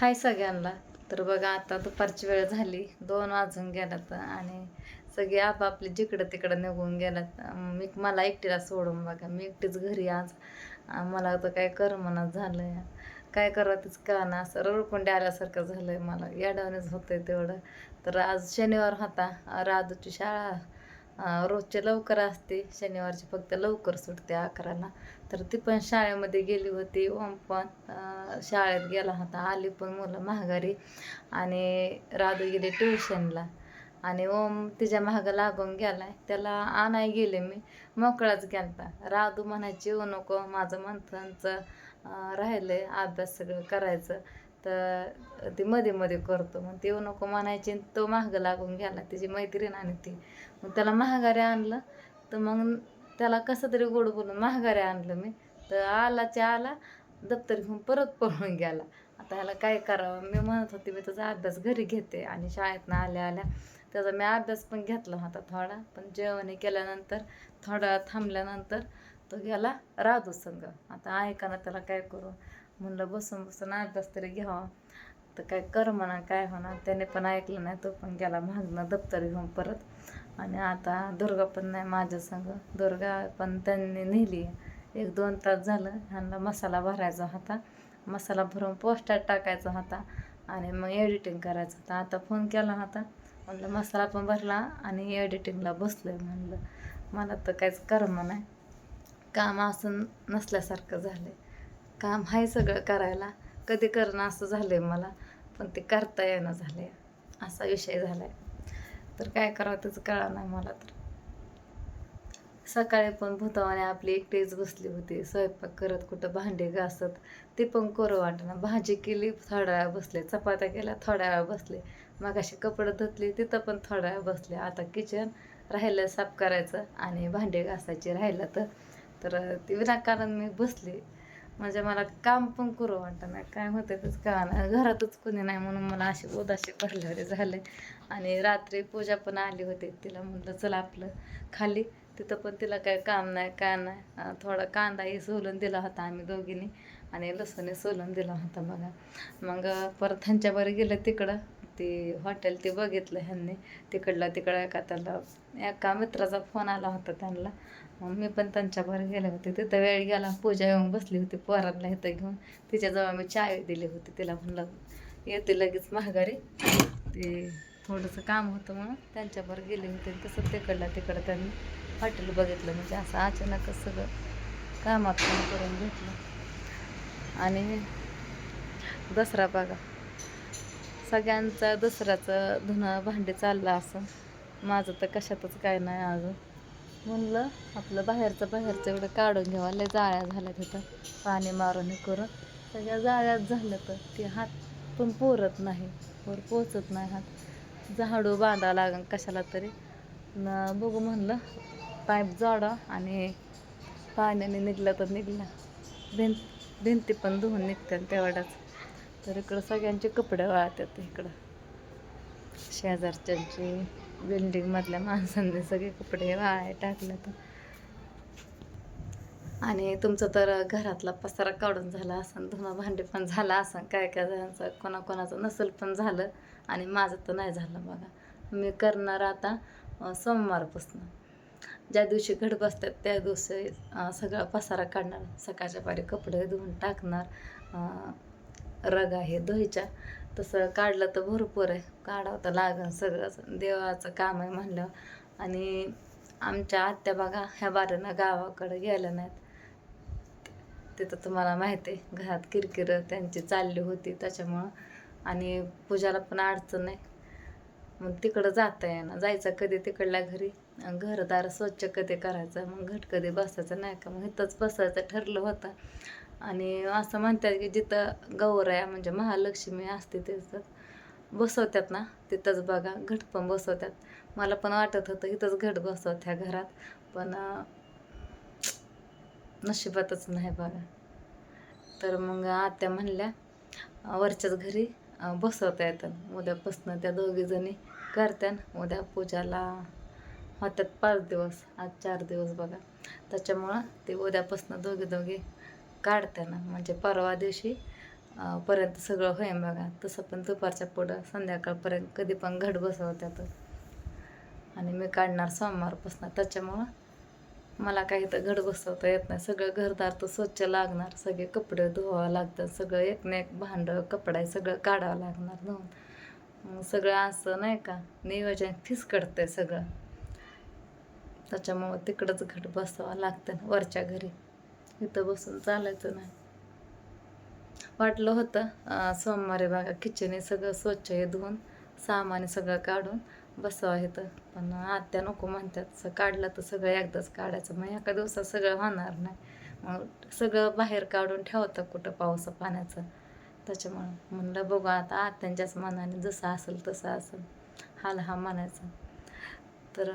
हाय सगळ्यांना. तर बघा आता दुपारची वेळ झाली. दोन वाजून गेलात आणि सगळे आपापले जिकडं तिकडं निघून गेलात मी मला एकटीला सोडून बघा. मी एकटीच घरी आज. मला तर काय करमनाच झालं काय करावं तेच कळना. असं रडकुंडे आल्यासारखं झालंय मला. येडावणीच होतंय तेवढं. तर आज शनिवार होता. राजूची शाळा रोजचे लवकर असते. शनिवारची फक्त लवकर सुटते अकराला. तर ती पण शाळेमध्ये गेली होती. ओम पण शाळेत गेला होता. आली पण मुलं महागारी आणि राधू गेले ट्युशनला. आणि ओम तिच्या मागं लागून गेलाय. त्याला आणाय गेले मी. मोकळाच गेलता. राधू म्हणायची येऊ नको. माझं मंथनचं राहिलं राहिलंय. अभ्यास सगळं करायचं. तर ती मध्ये मध्ये करतो. मग ते नको म्हणायची आणि तो महाग लागून घ्यायला तिची मैत्रीण आणि ती. मग त्याला महागारे आणलं. तर मग त्याला कसं तरी गोड बोलून महागारे आणलं मी. तर आलाच्या आला. दप्तर घेऊन परत पळून गेला. आता ह्याला काय करावं? मी म्हणत होते मी त्याचा अभ्यास घरी घेते. आणि शाळेतनं आल्या आल्या त्याचा मी अभ्यास पण घेतला होता थोडा. पण जेवणही केल्यानंतर थोडा थांबल्यानंतर तो गेला राधू संग आता ऐका ना त्याला काय करू? म्हणलं बसून बसून अभ्यास तरी घ्यावा. तर काय कर म्हणा काय होणार? त्याने पण ऐकलं नाही तो पण गेला मागणं दप्तर घेऊन परत. आणि आता दुर्गा पण नाही माझ्या संग. दुर्गा पण त्यांनी नेली. एक दोन तास झालं ह्यांना मसाला भरायचा होता. मसाला भरून पोस्टात टाकायचा होता. आणि मग एडिटिंग करायचं होतं. आता फोन केला होता. म्हणलं मसाला पण भरला आणि एडिटिंगला बसलोय म्हणलं. मला तर काहीच कर्म नाही. काम असून नसल्यासारखं झालं आहे काम आहे सगळं करायला. कधी करणं असं झालं आहे मला पण ते करता येणं झालं आहे असा विषय झाला आहे तर काय करावं त्याचं कळा नाही मला तर. सकाळी पण भूतावाने आपली एकटीच बसली होती. स्वयंपाक करत कुठं भांडे घासत. ते पण कोरं वाटणं. भाजी केली थोड्या वेळा बसले. चपात्या केल्या थोड्या वेळा बसले. मग असे कपडे धुतली तिथं पण थोड्या वेळा बसले. आता किचन राहिलं साफ करायचं आणि भांडे घासायचे राहिलं तर. तर ते विनाकारण मी बसले. म्हणजे मला काम पण करू वाटतं नाही. काय होतं तेच का घरातच कोणी नाही म्हणून मला अशी उदाशी पडल्यावर झाले. आणि रात्री पूजा पण आली होती. तिला म्हटलं चला आपलं खाली. तिथं पण तिला काय काम नाही काय नाही. थोडा कांदाही सोलून दिला होता आम्ही दोघींनी. आणि लसूणही सोलून दिला होता बघा. मग परत त्यांच्याबरोबर गेलं तिकडं. ते हॉटेल ते बघितलं ह्यांनी. तिकडला तिकडं एका त्याला एका मित्राचा फोन आला होता त्यांना. मग मी पण त्यांच्याबरोबर गेले होते. तिथं वेळ गेला. पूजा येऊन बसली होती पोरांना इथं घेऊन. तिच्याजवळ मी चाय दिली होती. तिला म्हणलं येते लगेच महागारी ते थोडंसं काम होतं म्हणून त्यांच्याबरोबर गेले होते. तसं तिकडला तिकडं त्यांनी हॉटेल बघितलं. म्हणजे असं अचानकच सगळं कामात करून घेतलं. आणि दसरा बघा. सगळ्यांचा दसऱ्याचं धुणं भांडे चाललं असं. माझं तर कशातच काय नाही अजून. म्हणलं आपलं बाहेरचं बाहेरचं एवढं काढून घ्यावं लय जाळ्या झाल्या तिथं पाणी मारून हे करून. सगळ्या जाळ्यात झालं तर ते हात पण पोरत नाही. वर पोचत नाही हात. झाडू बांधावं लागेल कशाला तरी. न बघू म्हणलं पाईप जोडा आणि पाण्याने निघलं तर निघलं. भिंत भिंती पण धुवून निघतात तेवढाच. तर इकडं सगळ्यांचे कपडे वाळतात इकडं. शेजारच्यांचे बिल्डिंगमधल्या माणसांनी सगळे कपडे वाळाय टाकले तर आणि तुमचं तर घरातला पसारा काढून झाला असं धुणं भांडे पण झाला असं काय काय जणांचं कोणाकोणाचं नसल पण झालं आणि माझं तर नाही झालं बघा. मी करणार आता सोमवारपासून. ज्या दिवशी घड बसतात त्या दिवशी सगळा पसारा काढणार सकाळच्या पारी कपडे धुवून टाकणार रग आहे दहीच्या तसं काढलं तर भरपूर आहे. काढावं तर लागन सगळंच. देवाचं काम आहे म्हणलं. आणि आमच्या आत्या बघा ह्या बारीनं गावाकडे गेल्या नाहीत. तिथं तुम्हाला माहिती आहे घरात किरकिर त्यांची चालली होती त्याच्यामुळं. आणि पूजाला पण अडचण आहे मग तिकडं जाता येणं जायचं कधी तिकडल्या घरी? घरदार स्वच्छ कधी करायचं? मग घट कधी बसायचं? नाही का? मग इथंच बसायचं ठरलं होतं. आणि असं म्हणतात की जिथं गौराया म्हणजे महालक्ष्मी असते तिथं बसवतात ना तिथंच बघा घट पण बसवतात. मला पण वाटत होतं इथंच घट बसवत ह्या घरात पण नशिबातच नाही बघा. तर मग आत्या म्हणल्या वरच्याच घरी बसवता येतात उद्यापासनं त्या दोघीजणी करतात करत्यान उद्या पूजाला होत्यात पाच दिवस आज चार दिवस बघा. त्याच्यामुळं ते उद्यापासनं दोघे दोघे काढते ना. म्हणजे परवा दिवशी पर्यंत सगळं होईन बघा. तसं पण दुपारच्या पुढं संध्याकाळपर्यंत कधी पण घट बसवत्यात. आणि मी काढणार सोमवारपासून. त्याच्यामुळं मला काही तर घड बसवता येत नाही. सगळं घरदार तर स्वच्छ लागणार. सगळे कपडे धुवावं लागतात. सगळं एक ना एक भांडं कपडा सगळं काढावं लागणार धुवून मग सगळं असं नाही का? नियोजन फिसकडतंय सगळं. त्याच्यामुळं तिकडंच घट बसावं लागतं वरच्या घरी. इथं बसून चालायचं नाही. वाटलं होतं सोमवारी बघा किचन सगळं स्वच्छ हे धुवून सामान सगळं काढून बसावं इथं पण आत्या नको म्हणतात काढलं तर सगळं एकदाच काढायचं. मग एका दिवसात सगळं होणार नाही. मग सगळं बाहेर काढून ठेवतं कुठं पावसा पाण्याचं. त्याच्यामुळं म्हणलं बघू आता आत्यांच्याच मनाने जसं असेल तसं असेल. हाल हा म्हणायचा. तर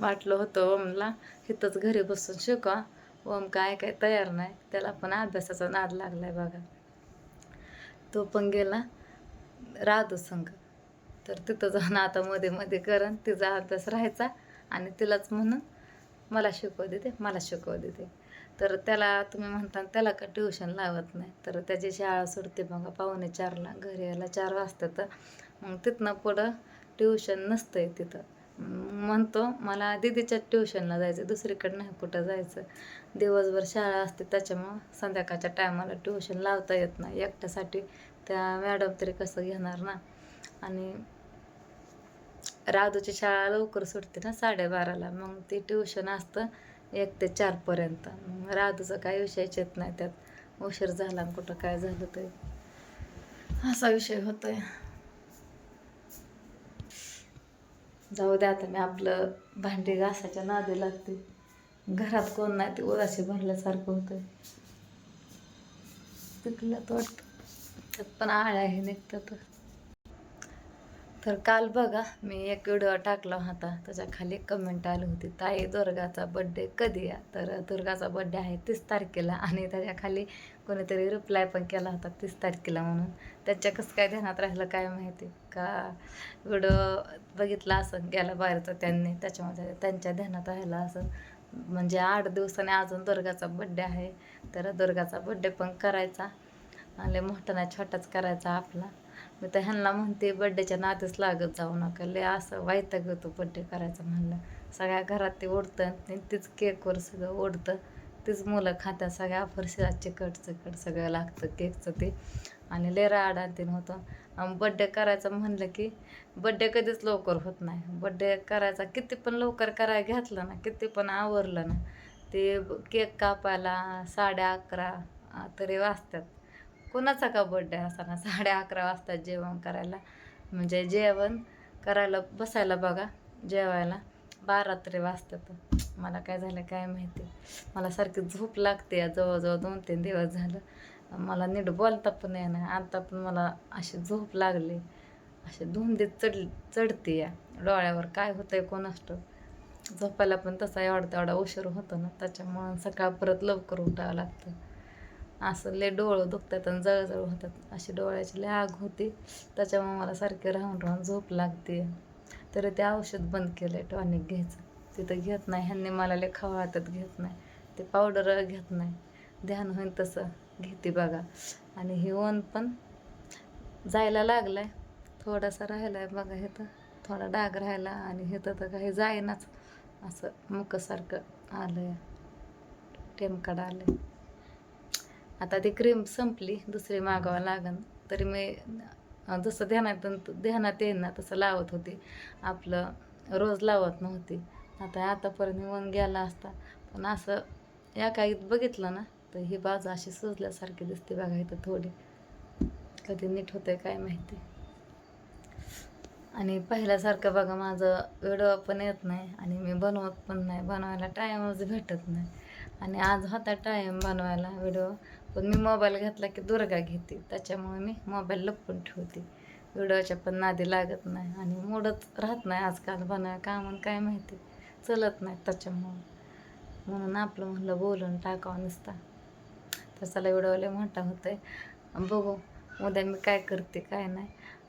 वाटलं होतं मला इथंच घरी बसून शिकवा. ओम काय काय तयार नाही. त्याला पण अभ्यासाचा नाद लागलाय बघा. तो पण गेला राधू संघ. तर तिथं जाऊन आता मध्ये मध्ये करण तिचा अभ्यास राहायचा आणि तिलाच म्हणून मला शिकवू देते मला शिकवू देते. तर त्याला तुम्ही म्हणता त्याला का ट्युशन लावत नाही. तर त्याची शाळा सुटते बघा पाहुणे चारला. घरी यायला चार वाजतात मग तिथनं पुढं ट्युशन नसतंय तिथं. म्हणतो मला दीदीच्या ट्युशनला जायचं दुसरीकडे नाही कुठं जायचं? दिवसभर शाळा असते त्याच्यामुळं संध्याकाळच्या टायमाला ट्युशन लावता येत नाही. एकट्यासाठी त्या मॅडम तरी कसं घेणार ना? आणि राधूची शाळा लवकर सुटते ना साडेबाराला मग ते ट्युशन असतं एक ते चारपर्यंत. मग राधूचं काय विषयच येत नाही त्यात. उशीर झाला आणि कुठं काय झालं ते. असा विषय होतोय. जाऊ दे आता मी आपलं भांडी घासाच्या नादी लागते. घरात कोण नाही ते उदाशी भरल्यासारखं होतं पिकलं वाटतं. त्यात पण आळ्या आहे निघतात. तर काल बघा मी एक व्हिडिओ टाकला होता. त्याच्याखाली कमेंट आली होती ताई दुर्गाचा बड्डे कधी या तर दुर्गाचा बड्डे आहे तीस तारखेला आणि त्याच्याखाली कोणीतरी रिप्लाय पण केला होता तीस तारखेला म्हणून. त्यांच्या कसं काय ध्यानात राहिलं काय माहिती? का व्हिडिओ बघितला असं गेला बाहेरचं त्यांनी त्याच्यामध्ये त्यांच्या ध्यानात राहिलं असं. म्हणजे आठ दिवसाने अजून दुर्गाचा बड्डे आहे. तर दुर्गाचा बड्डे पण करायचा. आणि मोठा नाही छोटाच करायचा आपला. मी तर ह्यांना म्हणते बड्डेच्या नातेच लागत जाऊ नका. लय असं वाईट होतो बड्डे करायचं म्हणलं. सगळ्या घरात ते ओढतं आणि तीच केकवर सगळं ओढतं. तेच मुलं खातात सगळ्या फरशीला चिकट चिकट सगळं लागतं केकचं ते. आणि लेरा आडातीन होतं बड्डे करायचं म्हणलं की बड्डे कधीच लवकर होत नाही. बड्डे करायचा किती पण लवकर करायला घेतलं ना किती पण आवरलं ना ते केक कापायला साडे अकरा तरी वाजतात. कोणाचा का बड्डे असताना साडे अकरा वाजता जेवण करायला. म्हणजे जेवण करायला बसायला बघा जेवायला. बारा तरी वाजतात. मला काय झालं काय माहिती. मला सारखी झोप लागते या जवळजवळ दोन तीन दिवस झालं. मला नीट बोलता पण येणार आता पण मला अशी झोप लागली. अशी धुंदीत चढ चढते या. डोळ्यावर काय होतंय कोणाष्ट झोपायला पण तसा एवढा तेवढा उशीर होतो ना त्याच्यामुळं सकाळ परत लवकर उठावं लागतं. असं लय डोळं दुखतात आणि जळजळ होतात. अशी डोळ्याची लय आग होती. त्याच्यामुळे मला सारखी राहून राहून झोप लागते. तरी ते औषध बंद केलं आहे टॉनिक घ्यायचं. तिथं घेत नाही ह्यांनी मला लेखा वाटत घेत नाही. ते पावडर घेत नाही. ध्यान होईन तसं. घेते बघा. आणि हे ऊन पण जायला लागलाय. थोडासा राहिला आहे बघा हे तर. थोडा डाग राहिला आणि हे तर काही जाईनाच. असं मुकसारखं आलं आहे टेमकाड आलं आता ती क्रीम संपली. दुसरी मागावं लागन. तरी मी जसं ध्यानात ध्यानात येईन ना तसं लावत होती. आपलं रोज लावत नव्हती. आता आतापर्यंत येऊन गेला असता. पण असं या काहीत बघितलं ना तर ही बाजू अशी सुजल्यासारखी दिसते बघा इथं थोडी. कधी नीट होतंय काय माहिती. आणि पहिल्यासारखं बघा माझं व्हिडिओ पण येत नाही आणि मी बनवत पण नाही. बनवायला टाईमच भेटत नाही. आणि आज होता टाईम बनवायला व्हिडिओ पण मी मोबाईल घेतला की दुर्गा घेते. त्याच्यामुळे मी मोबाईल लपवून ठेवते. व्हिडिओच्या पण नादी लागत नाही आणि मोडत राहत नाही आजकाल बना का म्हणून काय माहिती? चलत नाही त्याच्यामुळं. म्हणून आपलं म्हणलं बोलून टाकावं नसता. तसाला व्हिडिओ लय मोठा आहे बघू उद्या मी काय करते काय नाही.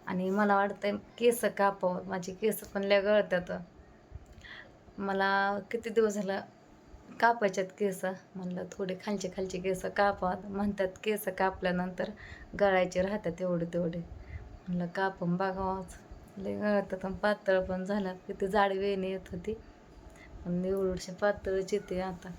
आणि मला वाटतं केस कापावं. माझी केस पण लय गळतात मला किती दिवस झालं कापायच्यात केस म्हणलं थोडे खालचे खालचे केस कापा म्हणतात केस कापल्यानंतर गळायचे राहतात तेवढे तेवढे. म्हणलं कापून बघावाच. लय गळतात पण पातळ पण झाला किती जाड वेणी येत होती. पण एवढीशी पातळच येते आता.